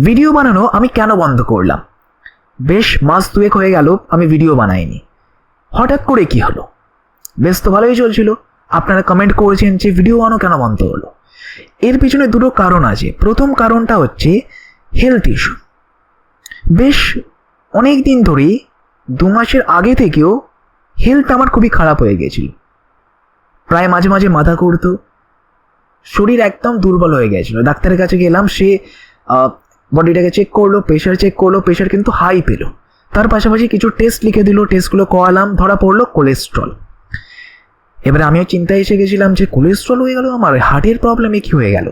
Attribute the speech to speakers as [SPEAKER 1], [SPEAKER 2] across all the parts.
[SPEAKER 1] Video বানানো আমি কেন বন্ধ করলাম? বেশ, মাস দুয়েক হয়ে গেল, আমি ভিডিও বানাইনি। হঠাৎ করে কি হলো? বেশ তো ভালোই চলছিল। আপনারা কমেন্ট করেছেন যে ভিডিও বানানো কেন বন্ধ হলো? এর পিছনে দুটো কারণ আছে। প্রথম কারণটা হচ্ছে হেলথ ইস্যু বেশ অনেক দিন ধরেই দু মাসের আগে থেকেও হেলথ আমার খুবই খারাপ হয়ে গেছিল। প্রায় মাঝে মাঝে মাথা করতো শরীর একদম দুর্বল হয়ে গেছিল। ডাক্তারের কাছে গেলাম, সে বডিটাকে চেক করল প্রেশার চেক করল প্রেশার কিন্তু হাই পেল। তার পাশাপাশি কিছু টেস্ট লিখে দিল টেস্টগুলো করালাম, ধরা পড়ল কোলেস্ট্রল এবারে আমিও চিন্তায় এসে গেছিলাম যে কোলেস্ট্রল হয়ে গেল আমার হার্টের প্রবলেমে কি হয়ে গেল?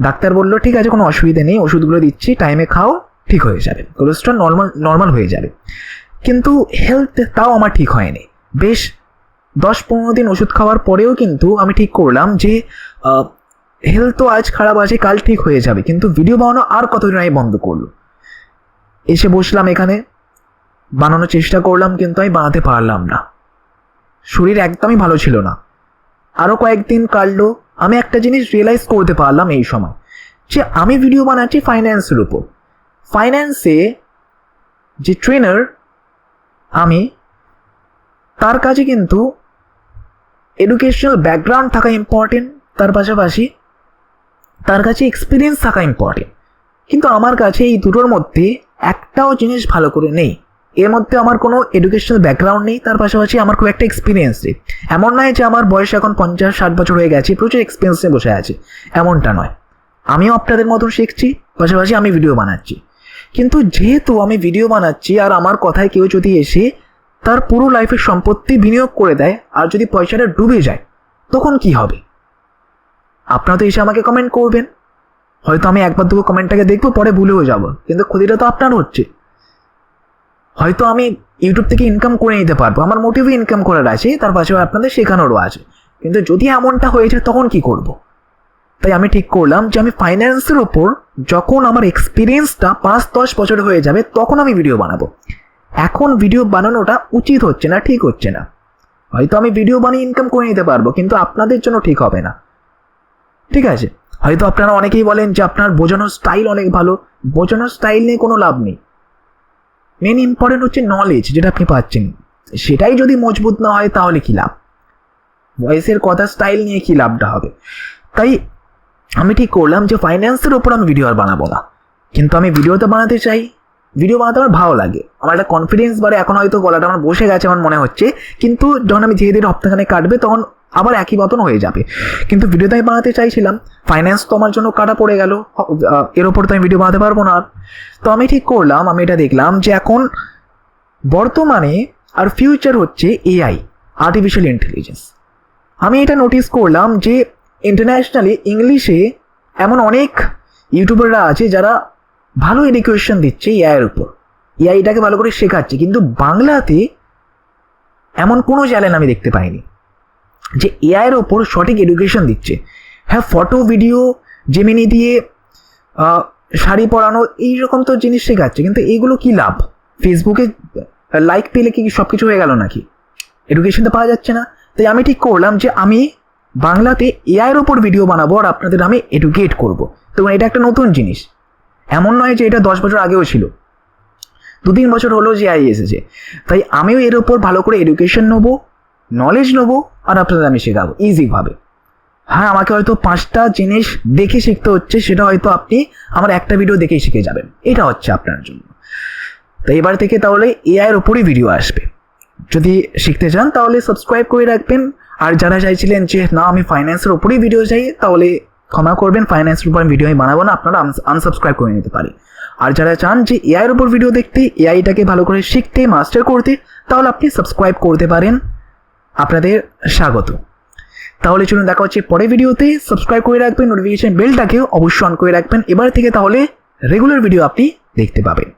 [SPEAKER 1] ডাক্তার বলল, ঠিক আছে, কোনো অসুবিধা নেই, ওষুধগুলো দিচ্ছি টাইমে খাও, ঠিক হয়ে যাবে। কোলেস্ট্রল নর্মাল নর্মাল হয়ে যাবে। কিন্তু হেলথ তাও আমার ঠিক হয়নি। বেশ দশ পনেরো দিন ওষুধ খাওয়ার পরেও কিন্তু আমি ঠিক করলাম যে হেলথ তো আজ খারাপ আছে, কাল ঠিক হয়ে যাবে। কিন্তু ভিডিও বানানো আর কতদিন আমি বন্ধ করল? এসে বসলাম এখানে, বানানোর চেষ্টা করলাম, কিন্তু আমি বানাতে পারলাম না। শরীর একদমই ভালো ছিল না। আরও কয়েকদিন কাটলো, আমি একটা জিনিস রিয়েলাইজ করতে পারলাম এই সময়, যে আমি ভিডিও বানাচ্ছি ফাইন্যান্সের উপর। ফাইন্যান্সে যে ট্রেনার আমি, তার কাছে কিন্তু এডুকেশনাল ব্যাকগ্রাউন্ড থাকা ইম্পর্টেন্ট তার পাশাপাশি তার কাছে এক্সপিরিয়েন্স থাকা ইম্পর্টেন্ট কিন্তু আমার কাছে এই দুটোর মধ্যে একটাও জিনিস ভালো করে নেই। এর মধ্যে আমার কোনো এডুকেশনাল ব্যাকগ্রাউন্ড নেই, তার পাশাপাশি আমার খুব একটা এক্সপিরিয়েন্স নেই। এমন নয় যে আমার বয়স এখন পঞ্চাশ, ষাট বছর হয়ে গেছে, প্রচুর এক্সপিরিয়েন্স নিয়ে বসে আছে। এমনটা নয়। আমিও আপনাদের মতন শিখছি, পাশাপাশি আমি ভিডিও বানাচ্ছি। কিন্তু যেহেতু আমি ভিডিও বানাচ্ছি আর আমার কথায় কেউ যদি এসে তার পুরো লাইফের সম্পত্তি বিনিয়োগ করে দেয় আর যদি পয়সাটা ডুবে যায়, তখন কি হবে? আপনারা তো এসে আমাকে কমেন্ট করবেন। হয়তো আমি একবার দুটো কমেন্টটাকে দেখব, পরে ভুলেও যাব। কিন্তু ক্ষতিটা তো আপনার হচ্ছে। হয়তো আমি ইউটিউব থেকে ইনকাম করে নিতে পারব। আমার মোটিভে ইনকাম করার আছে, তার পাশে আপনাদের শেখানোরও আছে। কিন্তু যদি এমনটা হয়েছে তখন কি করব। তাই আমি ঠিক করলাম যে আমি ফাইন্যান্সের ওপর যখন আমার এক্সপিরিয়েন্সটা পাঁচ, দশ বছর হয়ে যাবে, তখন আমি ভিডিও বানাবো। এখন ভিডিও বানানোটা উচিত হচ্ছে না, ঠিক হচ্ছে না। হয়তো আমি ভিডিও বানিয়ে ইনকাম করে নিতে পারব, কিন্তু আপনাদের জন্য ঠিক হবে না। ঠিক আছে? হয়তো আপনারা অনেকেই বলেন যে আপনার বোঝানোর স্টাইল অনেক ভালো। বোঝানোর স্টাইল নিয়ে কোনো লাভ নেই। মেন ইম্পর্টেন্ট হচ্ছে নলেজ যেটা আপনি পাচ্ছেন। সেটাই যদি মজবুত না হয় তাহলে কী লাভ? ভয়েসের কথা স্টাইল নিয়ে কী লাভটা হবে? তাই আমি ঠিক করলাম যে ফাইন্যান্সের ওপর আমি ভিডিও আর বানাবো না। কিন্তু আমি ভিডিও তো বানাতে চাই। ভিডিও বানাতে আমার ভালো লাগে। আমার একটা কনফিডেন্স বাড়ে। এখন হয়তো গলাটা আমার বসে গেছে, আমার মনে হচ্ছে। কিন্তু যখন আমি ধীরে ধীরে হপ্তাখানে কাটবে, তখন আবার একই মতন হয়ে যাবে। কিন্তু ভিডিও তো আমি বানাতে চাইছিলাম ফাইন্যান্স তো আমার জন্য কাটা পড়ে গেল এর ওপর তো আমি ভিডিও বানাতে পারব না। আর তো আমি ঠিক করলাম, আমি এটা দেখলাম যে এখন বর্তমানে আর ফিউচার হচ্ছে এআই আর্টিফিশিয়াল ইন্টেলিজেন্স আমি এটা নোটিস করলাম যে ইন্টারন্যাশনালি ইংলিশে এমন অনেক ইউটিউবাররা আছে যারা ভালো এডুকেশন দিচ্ছে এআইয়ের উপর। এআইটাকে ভালো করে শেখাচ্ছে, কিন্তু বাংলাতে এমন কোনো চ্যানেল আমি দেখতে পাইনি। যে এআইয়ের ওপর সঠিক এডুকেশন দিচ্ছে। হ্যাঁ ফটো ভিডিও জেমিনি দিয়ে শাড়ি পরানো, এইরকম তো জিনিস শেখাচ্ছে। কিন্তু এইগুলো কি লাভ? ফেসবুকে লাইক পেলে কি সব কিছু হয়ে গেল নাকি? এডুকেশন তো পাওয়া যাচ্ছে না। তাই আমি ঠিক করলাম যে আমি বাংলাতে এআইয়ের ওপর ভিডিও বানাবো আর আপনাদের আমি এডুকেট করব। তো এটা একটা নতুন জিনিস। এমন নয় যে এটা দশ বছর আগেও ছিল। দু তিন বছর হলো যে আই এসেছে। তাই আমিও এর ওপর ভালো করে এডুকেশন নেব নলেজ নেব আর আপনাদের আমি শেখাবো ইজিভাবে হ্যাঁ আমাকে হয়তো পাঁচটা জিনিস দেখে শিখতে হচ্ছে, সেটা হয়তো আপনি আমার একটা ভিডিও দেখেই শিখে যাবেন। এটা হচ্ছে আপনার জন্য। তো এবার থেকে তাহলে এআইয়ের ওপরই ভিডিও আসবে। যদি শিখতে চান, তাহলে সাবস্ক্রাইব করে রাখবেন। আর যারা চাইছিলেন যে, না, আমি ফাইন্যান্সের ওপরেই ভিডিও চাই, তাহলে ক্ষমা করবেন ফাইন্যান্সের উপর ভিডিও আমি বানাবো না, আপনারা আনসাবস্ক্রাইব করে নিতে পারি আর যারা চান যে এআইয়ের উপর ভিডিও দেখতে এআইটাকে ভালো করে শিখতে মাস্টার করতে, তাহলে আপনি সাবস্ক্রাইব করতে পারেন। আপনাদের স্বাগত। তাহলে চলুন দেখা হচ্ছে পরের ভিডিওতে। সাবস্ক্রাইব করে রাখবেন নোটিফিকেশন বেলটাকেও অবশ্যই অন করে রাখবেন। এবার থেকে তাহলে রেগুলার ভিডিও আপনি দেখতে পাবেন।